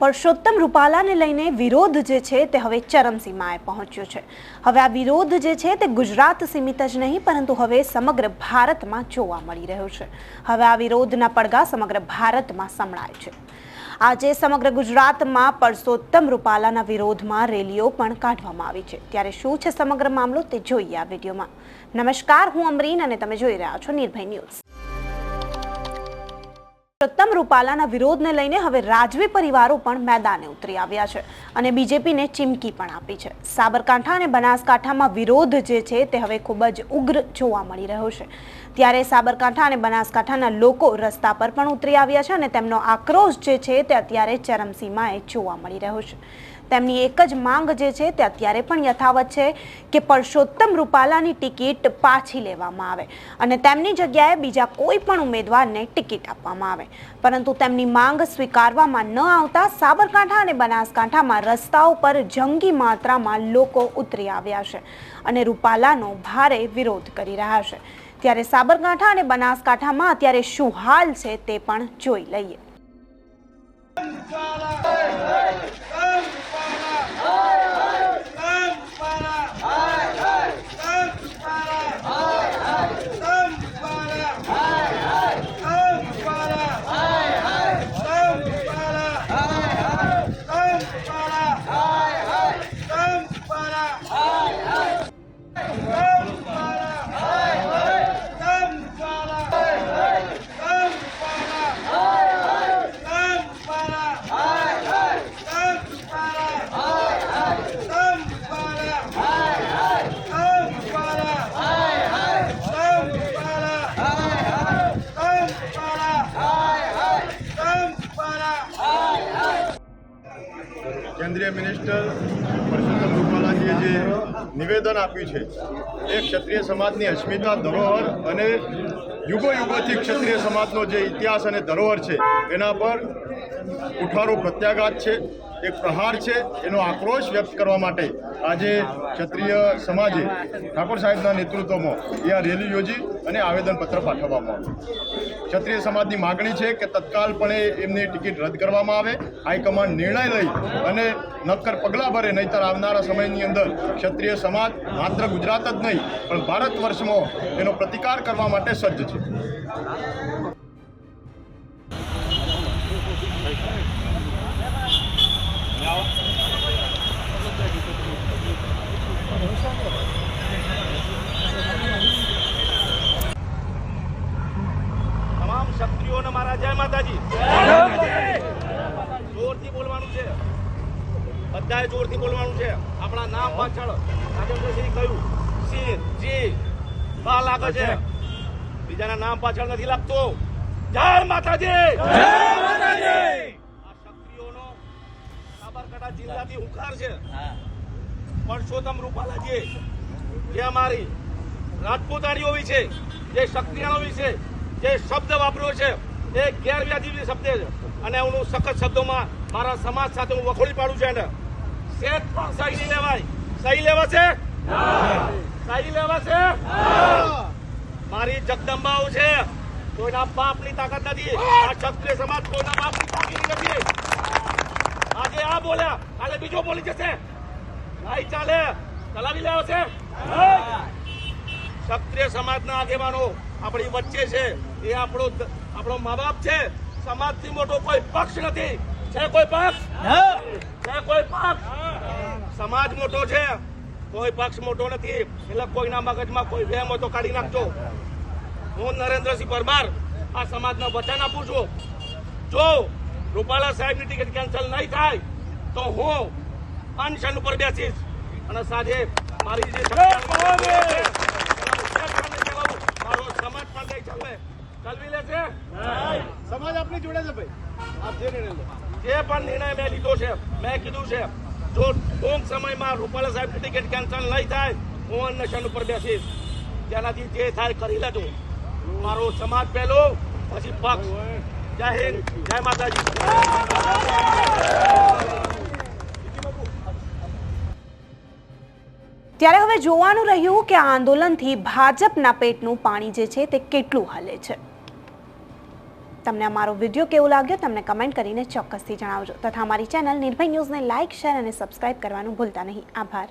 પરસોત્તમ રૂપાલાને લઈને વિરોધ જે છે તે હવે ચરમસીમાએ પહોંચ્યો છે. હવે આ વિરોધ જે છે તે ગુજરાત સીમિત જ નહીં, પરંતુ હવે સમગ્ર ભારતમાં જોવા મળી રહ્યો છે. હવે આ વિરોધના પડઘા સમગ્ર ભારતમાં સંભળાય છે. આજે સમગ્ર ગુજરાતમાં પરસોત્તમ રૂપાલાના વિરોધમાં રેલીઓ પણ કાઢવામાં આવી છે. ત્યારે શું છે સમગ્ર મામલો તે જોઈએ આ વિડીયોમાં. નમસ્કાર, હું અમરીન અને તમે જોઈ રહ્યા છો નિર્ભય ન્યૂઝ. પરસોત્તમ રૂપાલાના વિરોધને લઈને હવે રાજવી પરિવારો પણ મેદાને ઉતરી આવ્યા છે અને બીજેપીને ચીમકી પણ આપી છે. સાબરકાંઠા અને બનાસકાંઠામાં વિરોધ જે છે તે હવે ખૂબ જ ઉગ્ર જોવા મળી રહ્યો છે. ત્યારે સાબરકાંઠા અને બનાસકાંઠાના લોકો રસ્તા પર પણ ઉતરી આવ્યા છે અને તેમનો આક્રોશ જે છે તે અત્યારે ચરમસીમાએ જોવા મળી રહ્યો છે. તેમની એક જ માંગ જે છે તે અત્યારે પણ યથાવત છે કે પરસોત્તમ રૂપાલાની ટિકિટ પાછી લેવામાં આવે અને તેમની જગ્યાએ બીજા કોઈ પણ ઉમેદવારને ટિકિટ આપવામાં આવે. પરંતુ તેમની માંગ સ્વીકારવામાં ન આવતા સાબરકાંઠા અને બનાસકાંઠામાં રસ્તાઓ પર જંગી માત્રામાં લોકો ઉતરી આવ્યા છે અને રૂપાલાનો ભારે વિરોધ કરી રહ્યા છે. ત્યારે સાબરકાંઠા અને બનાસકાંઠામાં અત્યારે શું હાલ છે તે પણ જોઈ લઈએ. કેન્દ્રીય મિનિસ્ટર પરસોત્તમ રૂપાલાજીએ જે નિવેદન આપ્યું છે, એ ક્ષત્રિય સમાજની અસ્મિતા ધરોહર અને યુગો યુગોથી ક્ષત્રિય સમાજનો જે ઇતિહાસ અને ધરોહર છે, એના પર ઉઠારો પ્રત્યાઘાત છે, એક પ્રહાર છે, એનો આક્રોશ વ્યક્ત કરવા માટે આજે ક્ષત્રિય સમાજે ઠાકોર સાહેબના નેતૃત્વમાં આ રેલી યોજી અને આવેદનપત્ર પાઠવવામાં આવ્યું. ક્ષત્રિય સમાજની માગણી છે કે તત્કાલપણે એમની ટિકિટ રદ કરવામાં આવે. હાઈકમાન્ડ નિર્ણય લઈ અને નક્કર પગલાં ભરે, નહીતર આવનારા સમયની અંદર ક્ષત્રિય સમાજ માત્ર ગુજરાત જ નહીં, પણ ભારત વર્ષમાં એનો પ્રતિકાર કરવા માટે સજ્જ છે તમામ ક્ષત્રિયોને મારા જય માતાજી જોરથી બોલવાનું છે. બધાએ જોરથી બોલવાનું છે. આપણા નામ પાછળ રાજેન્દ્રસિંહ કહ્યું. સિંહ જી બા લાગે છે. બીજાના નામ પાછળ નથી લાગતો. જય માતાજી! આ ક્ષત્રિયોનો સાબરકાંઠા જિલ્લાથી હુંકાર છે. પરસોત્તમ રૂપાલાજી જે અમારી રાજપૂતાણીઓ વિશે જે ક્ષત્રિયાણો વિશે જે શબ્દ વાપર્યો છે એ ગેરવ્યાજી શબ્દ છે અને હું સખત શબ્દોમાં મારા સમાજ સાથે હું વખોડી પાડું છું એને. શેત પણ સહી નહીં લેવાય. સહી લેવાશે સહી લેવાશે મારી જગદંબાઓ છે. કોઈના બાપની તાકાત નથી. આ ક્ષત્રિય સમાજ કોઈના બાપની તાકાત નથી. આજે આ બોલ્યા. કાલે બીજો બોલી જશે. નહીં ચાલે. ચલાવી લેવા છે? ક્ષત્રિય સમાજના આગેવાનો આપણી વચ્ચે છે. એ આપણો આપણો મા બાપ છે સમાજથી મોટો કોઈ પક્ષ નથી. છે કોઈ પક્ષ? છે કોઈ પક્ષ? સમાજ મોટો છે. કોઈ પક્ષ મોટો નથી. એટલે કોઈના મગજમાં કોઈ વહેમ હોય તો કાઢી નાખજો. હું નરેન્દ્રસિંહ પરમાર આ સમાજના વચન આપું છું. જો રૂપાલા સાહેબની ટિકિટ કેન્સલ નહીં થાય તો હું અનશન ઉપર બેસીશ. અને સાંજે મારી જે મારો સમાજ પણ કઈ ચાલે. ચલવી લેશે સમાજ આપની જોડે છે ભાઈ. આપ જે નિર્ણય લો. જે પણ નિર્ણય મેં લીધો છે મેં કીધું છે જો ટૂંક સમયમાં રૂપાલા સાહેબ ટિકિટ કેન્સલ નહીં થાય હું અનશન ઉપર બેસીશ. તેનાથી જે થાય કરી લેજો. મારો સમાજ પહેલો પછી પક્ષ. જય હિન્દ જય માતાજી. ત્યારે હવે જોવાનું રહ્યું કે આ આંદોલનથી ભાજપના પેટનું પાણી જે છે તે કેટલું હલે છે. તમને અમારો વીડિયો કેવો લાગ્યો તમને કમેન્ટ કરીને ચોક્કસથી જણાવજો. તથા અમારી ચેનલ નિર્ભય ન્યૂઝને લાઇક, શેર અને સબસ્ક્રાઇબ કરવાનું ભૂલતા નહીં. આભાર.